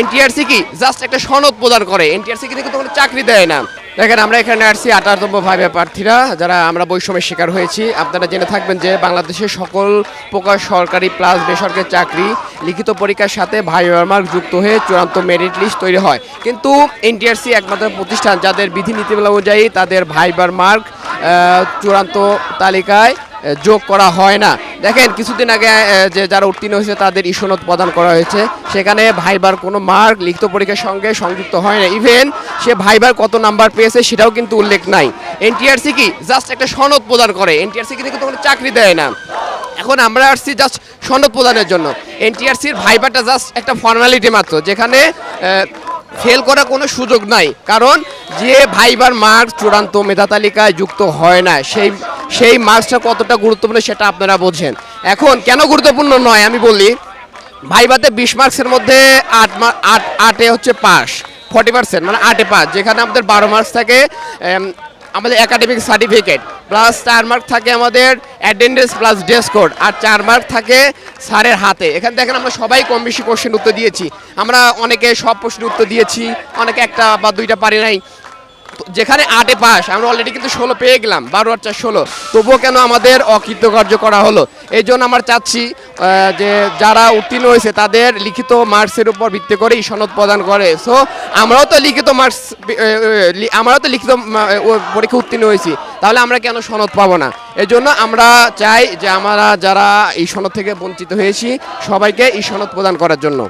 NTRC কি? Just একটা সনদ প্রদান করে। এনটিআরসি কিন্তু কোনো চাকরি দেয় না। দেখেন, আমরা এখানে আসছি আঠারোতম ভাইবে প্রার্থীরা, যারা আমরা বৈষম্যের শিকার হয়েছি। আপনারা জেনে থাকবেন যে বাংলাদেশের সকল প্রকার সরকারি প্লাস বেসরকারি চাকরি লিখিত পরীক্ষার সাথে ভাই মার্ক যুক্ত হয়ে চূড়ান্ত মেরিট লিস্ট তৈরি হয়। কিন্তু এনটিআরসি একমাত্র প্রতিষ্ঠান, যাদের বিধি নীতিমালা অনুযায়ী তাদের ভাইবার মার্ক চূড়ান্ত তালিকায় যোগ করা হয় না। দেখেন, কিছুদিন আগে যে যারা উত্তীর্ণ হয়েছে, তাদের ইসনদ প্রদান করা হয়েছে। সেখানে ভাইবার কোনো মার্ক লিখিত পরীক্ষার সঙ্গে সংযুক্ত হয় না। ইভেন সে ভাইবার কত নাম্বার পেয়েছে, সেটাও কিন্তু উল্লেখ নাই। এনটিআরসি কি জাস্ট একটা সনদ প্রদান করে। এনটিআরসি কিন্তু কোনো চাকরি দেয় না। এখন আমরা আসছি জাস্ট সনদ প্রদানের জন্য। এনটিআরসির ভাইবারটা জাস্ট একটা ফর্মালিটি মাত্র, যেখানে ফেল করার কোনো সুযোগ নাই। কারণ, যে ভাইবার মার্ক চূড়ান্ত মেধা তালিকায় যুক্ত হয় না, সেই সেই মার্কসটা কতটা গুরুত্বপূর্ণ সেটা আপনারা বোঝেন। এখন কেন গুরুত্বপূর্ণ নয় আমি বলি, ভাইবাতে বিশ মার্কসের মধ্যে আট আট, আটে হচ্ছে পাস ফর্টি পার্সেন্ট মানে আটে পাস যেখানে আমাদের বারো মার্কস থাকে আমাদের একাডেমিক সার্টিফিকেট, প্লাস চার মার্ক থাকে আমাদের অ্যাটেন্ডেন্স প্লাস ড্রেস কোড, আর চার মার্ক থাকে স্যারের হাতে। এখানে দেখেন আমরা সবাই কম বেশি কোশ্চেন উত্তর দিয়েছি। আমরা অনেকে সব প্রশ্নের উত্তর দিয়েছি, অনেকে একটা বা দুইটা পারি নাই। যেখানে আটে পাস, আমরা অলরেডি কিন্তু ষোলো পেয়ে গেলাম, বারো আর চার ষোলো। তবুও কেন আমাদের অকৃতকার্য করা হলো? এই জন্য আমরা চাচ্ছি যে যারা উত্তীর্ণ হয়েছে, তাদের লিখিত মার্কসের উপর ভিত্তি করে এই সনদ প্রদান করে। সো আমরাও তো লিখিত মার্কস আমরাও তো লিখিত পরীক্ষা উত্তীর্ণ হয়েছি। তাহলে আমরা কেন সনদ পাবো না? এই জন্য আমরা চাই যে আমরা যারা এই সনদ থেকে বঞ্চিত হয়েছি, সবাইকে এই সনদ প্রদান করার জন্য।